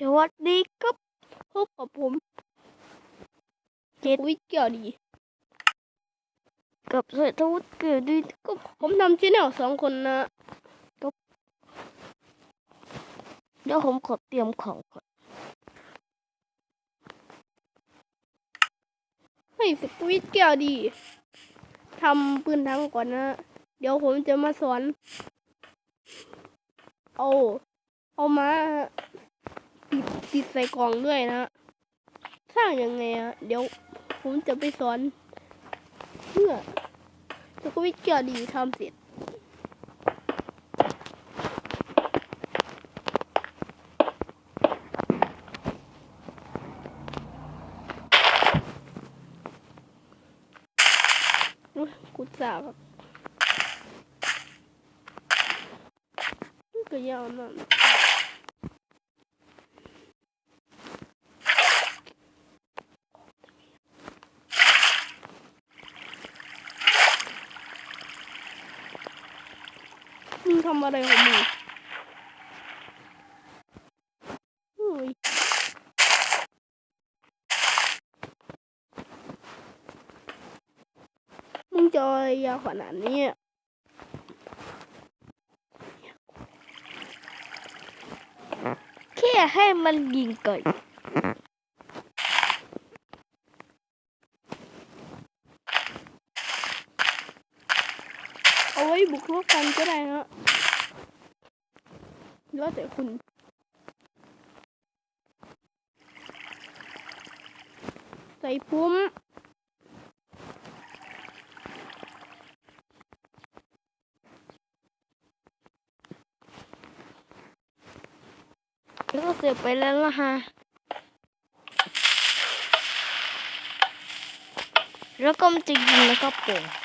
สวัสดีครับพบกับผมเจ็ดวิทย์เกี่ยวดี กับเศรษฐวุฒิเกิดดีก็ผมทำชแนลสองคนนะเดี๋ยวผมขอเตรียมของก่อนให้สกวิตเกี่ยวดีทำปืนทั้งก่อนนะ เดี๋ยวผมจะมาสอน เอา เอามา ติดติดใส่กล่องด้วยนะ สร้างยังไงอะเดี๋ยวผมจะไปสอน เมื่อสกวิตเกี่ยวดีทำเสร็จกูสาครับก็ยาวนั่น มึงทำอะไรของมึงอุ้ยมึงจะเอาอะไรยาวขนาดนี้แค่ให้มันยิงก่ เอาไว้บุกรุกกันก็ได้นะแล้วแต่คุณใส่ปุ้มแล้วก็เสร็จไปแล้วนะฮะ แล้วก็มันจะยิงนะครับผม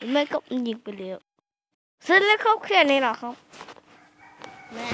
หรือไม่ก็ยิงไปแล้วเสร็จแล้วครับแค่นี้หรอครับนะ